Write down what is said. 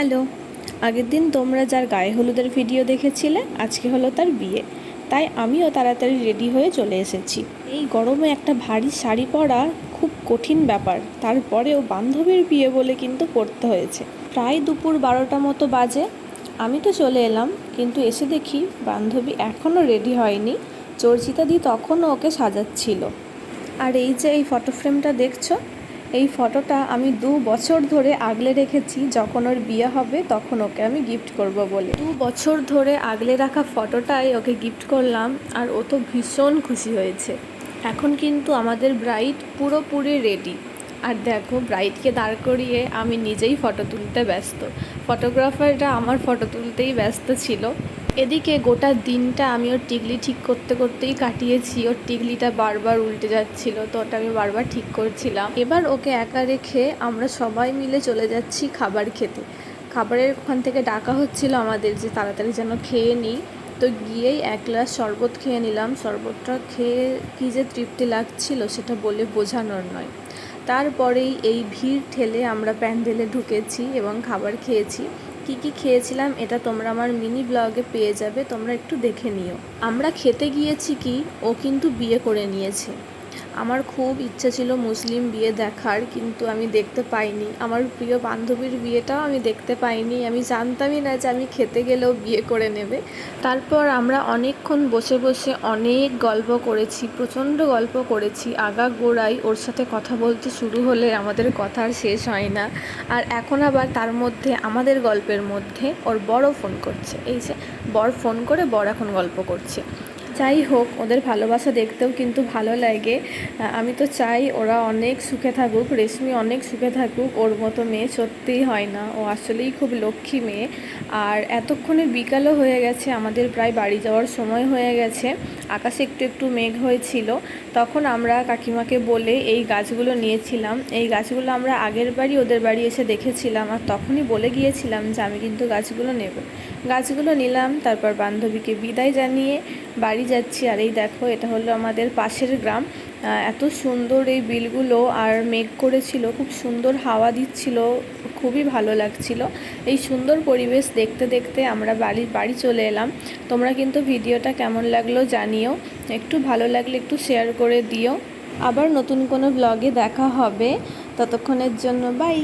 Hello, আগের দিন তোমরা যার গায়ে হলুদের ভিডিও দেখেছিলে, আজকে হলো তার বিয়ে। তাই আমিও তাড়াতাড়ি রেডি হয়ে চলে এসেছি। এই গরমে একটা ভারী শাড়ি পরা খুব কঠিন ব্যাপার। তারপরেও বান্ধবীর বিয়ে বলে কিন্তু পড়তে হয়েছে। প্রায় দুপুর বারোটা মতো বাজে। আমি তো চলে এলাম, কিন্তু এসে দেখি বান্ধবী এখনও রেডি হয়নি। চর্চিতা দি তখনও ওকে সাজাচ্ছিল। আর এই যে এই ফটো ফ্রেমটা দেখছ এই ফটোটা আমি দু বছর ধরে আগলে রেখেছি, যখন ওর বিয়ে হবে তখন ওকে আমি গিফট করব বলে। দু বছর ধরে আগলে রাখা ফটোটাই ওকে গিফট করলাম, আর ও তো ভীষণ খুশি হয়েছে। এখন কিন্তু আমাদের ব্রাইড পুরোপুরি রেডি আর দেখো ব্রাইডকে দাঁড় করিয়ে আমি নিজেই ফটো তুলতে ব্যস্ত। ফটোগ্রাফাররা আমার ফটো তুলতেই ব্যস্ত ছিল। এদিকে গোটা দিনটা আমি ওর টিকলি ঠিক করতে করতেই কাটিয়েছি। ওর টিকলিটা বারবার উল্টে যাচ্ছিল, তো ওটা আমি বারবার ঠিক করছিলাম। এবার ওকে একা রেখে আমরা সবাই মিলে চলে যাচ্ছি খাবার খেতে। খাবারের ওখান থেকে ডাকা হচ্ছিল আমাদের যে তাড়াতাড়ি যেন খেয়ে নিই। তো গিয়েই এক গ্লাস শরবত খেয়ে নিলাম। শরবতটা খেয়ে কী যে তৃপ্তি লাগছিল সেটা বলে বোঝানোর নয়। তারপরেই এই ভিড় ঠেলে আমরা প্যান্ডেলে ঢুকেছি এবং খাবার খেয়েছি। কি কি খেয়েছিলাম এটা তোমরা আমার মিনি ব্লগে পেয়ে যাবে, তোমরা একটু দেখে নিও। আমরা খেতে গিয়েছি কি, ও কিন্তু বিয়ে করে নিয়েছে। আমার খুব ইচ্ছা ছিল মুসলিম বিয়ে দেখার, কিন্তু আমি দেখতে পাইনি। আমার প্রিয় বান্ধবীর বিয়েটাও আমি দেখতে পাইনি। আমি জানতামই না যে আমি খেতে গেলেও বিয়ে করে নেবে। তারপর আমরা অনেকক্ষণ বসে বসে অনেক গল্প করেছি, প্রচণ্ড গল্প করেছি। আগা গোড়াই ওর সাথে কথা বলতে শুরু হলে আমাদের কথা আর শেষ হয় না। আর এখন আবার তার মধ্যে, আমাদের গল্পের মধ্যে ওর বড় ফোন করছে। এই যে, বর ফোন করে বর এখন গল্প করছে। যাই হোক, ওদের ভালোবাসা দেখতেও কিন্তু ভালো লাগে। আমি তো চাই ওরা অনেক সুখে থাকুক, রেশমি অনেক সুখে থাকুক, ওর মতো মেয়ে সত্যিই হয় না। ও আসলেই খুব লক্ষ্মী মেয়ে। আর এতক্ষণে বিকালও হয়ে গেছে, আমাদের প্রায় বাড়ি যাওয়ার সময় হয়ে গেছে। আকাশে একটু একটু মেঘ হয়েছিল। তখন আমরা কাকিমাকে বলে এই গাছগুলো নিয়েছিলাম। এই গাছগুলো আমরা আগের বাড়ি ওদের বাড়ি এসে দেখেছিলাম আর তখনই বলে গিয়েছিলাম যে আমি কিন্তু গাছগুলো নেব। গাছগুলো নিলাম, তারপর বান্ধবীকে বিদায় জানিয়ে বাড়ি যাচ্ছি আর এই দেখো, এটা হলো আমাদের পাশের গ্রাম। এত সুন্দর এই বিলগুলো আর মেঘ করেছিল, খুব সুন্দর হাওয়া দিচ্ছিল, খুবই ভালো লাগছিল। এই সুন্দর পরিবেশ দেখতে দেখতে আমরা বাড়ি বাড়ি চলে এলাম। তোমরা কিন্তু ভিডিওটা কেমন লাগল জানিও, একটু ভালো লাগলে একটু শেয়ার করে দিও। আবার নতুন কোনো ব্লগে দেখা হবে, ততক্ষণের জন্য বাই